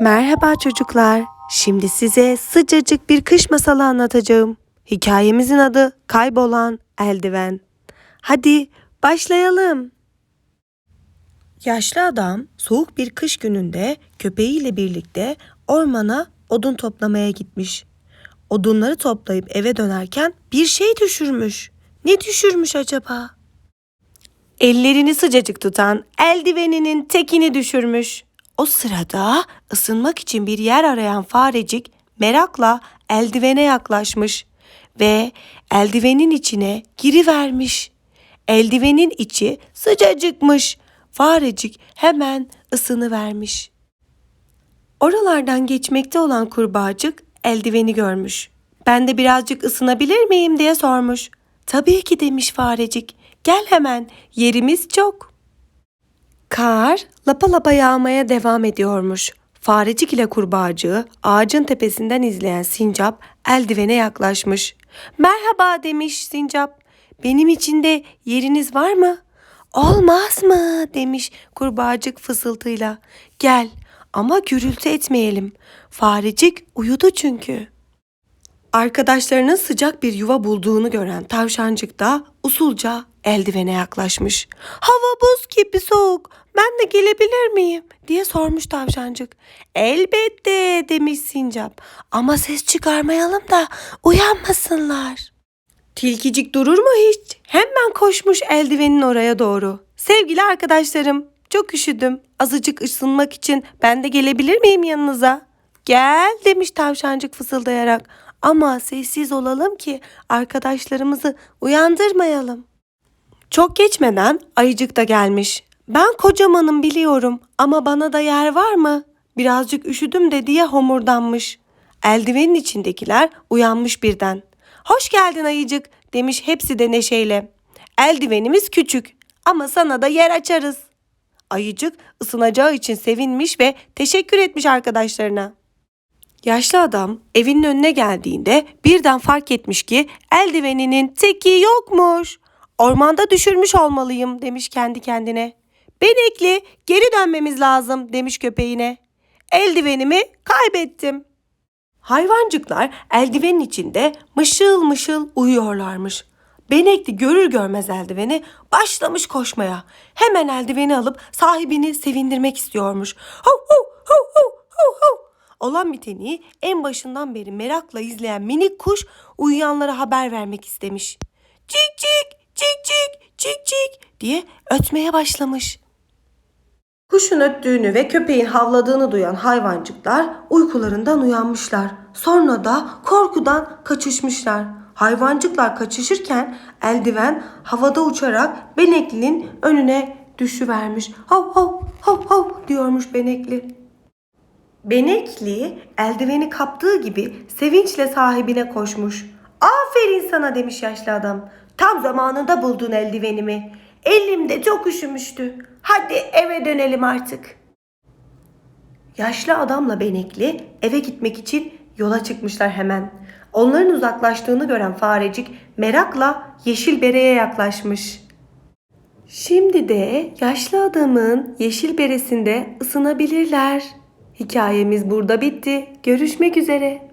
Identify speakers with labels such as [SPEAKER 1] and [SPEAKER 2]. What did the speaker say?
[SPEAKER 1] Merhaba çocuklar. Şimdi size sıcacık bir kış masalı anlatacağım. Hikayemizin adı Kaybolan Eldiven. Hadi başlayalım. Yaşlı adam soğuk bir kış gününde köpeğiyle birlikte ormana odun toplamaya gitmiş. Odunları toplayıp eve dönerken bir şey düşürmüş. Ne düşürmüş acaba? Ellerini sıcacık tutan eldiveninin tekini düşürmüş. O sırada ısınmak için bir yer arayan farecik merakla eldivene yaklaşmış ve eldivenin içine girivermiş. Eldivenin içi sıcacıkmış. Farecik hemen ısını vermiş. Oralardan geçmekte olan kurbağacık eldiveni görmüş. Ben de birazcık ısınabilir miyim diye sormuş. Tabii ki demiş farecik. Gel hemen yerimiz çok. Kar lapa lapa yağmaya devam ediyormuş. Farecik ile kurbağacığı ağacın tepesinden izleyen sincap eldivene yaklaşmış. Merhaba demiş sincap. Benim için de yeriniz var mı? Olmaz mı demiş kurbağacık fısıltıyla. Gel ama gürültü etmeyelim. Farecik uyudu çünkü. Arkadaşlarının sıcak bir yuva bulduğunu gören tavşancık da usulca eldivene yaklaşmış. Hava buz gibi soğuk. Ben de gelebilir miyim? diye sormuş tavşancık. Elbette demiş sincap. Ama ses çıkarmayalım da uyanmasınlar. Tilkicik durur mu hiç? Hemen koşmuş eldivenin oraya doğru. Sevgili arkadaşlarım, çok üşüdüm. Azıcık ısınmak için ben de gelebilir miyim yanınıza? Gel demiş tavşancık fısıldayarak. Ama sessiz olalım ki arkadaşlarımızı uyandırmayalım. Çok geçmeden ayıcık da gelmiş. Ben kocamanım biliyorum ama bana da yer var mı? Birazcık üşüdüm de diye homurdanmış. Eldivenin içindekiler uyanmış birden. Hoş geldin ayıcık demiş hepsi de neşeyle. Eldivenimiz küçük ama sana da yer açarız. Ayıcık ısınacağı için sevinmiş ve teşekkür etmiş arkadaşlarına. Yaşlı adam evinin önüne geldiğinde birden fark etmiş ki eldiveninin teki yokmuş. Ormanda düşürmüş olmalıyım demiş kendi kendine. Benekli geri dönmemiz lazım demiş köpeğine. Eldivenimi kaybettim. Hayvancıklar eldivenin içinde mışıl mışıl uyuyorlarmış. Benekli görür görmez eldiveni başlamış koşmaya. Hemen eldiveni alıp sahibini sevindirmek istiyormuş. Hu hu hu hu hu hu. Olan biteni en başından beri merakla izleyen minik kuş uyuyanlara haber vermek istemiş. Cik cik cik cik cik cik diye ötmeye başlamış. Kuşun öttüğünü ve köpeğin havladığını duyan hayvancıklar uykularından uyanmışlar. Sonra da korkudan kaçışmışlar. Hayvancıklar kaçışırken eldiven havada uçarak Benekli'nin önüne düşüvermiş. Hav hav hav hav diyormuş Benekli. Benekli eldiveni kaptığı gibi sevinçle sahibine koşmuş. Aferin sana demiş yaşlı adam. Tam zamanında buldun eldivenimi. Elimde çok üşümüştü. Hadi eve dönelim artık. Yaşlı adamla Benekli eve gitmek için yola çıkmışlar hemen. Onların uzaklaştığını gören farecik merakla yeşil bereye yaklaşmış. Şimdi de yaşlı adamın yeşil beresinde ısınabilirler. Hikayemiz burada bitti. Görüşmek üzere.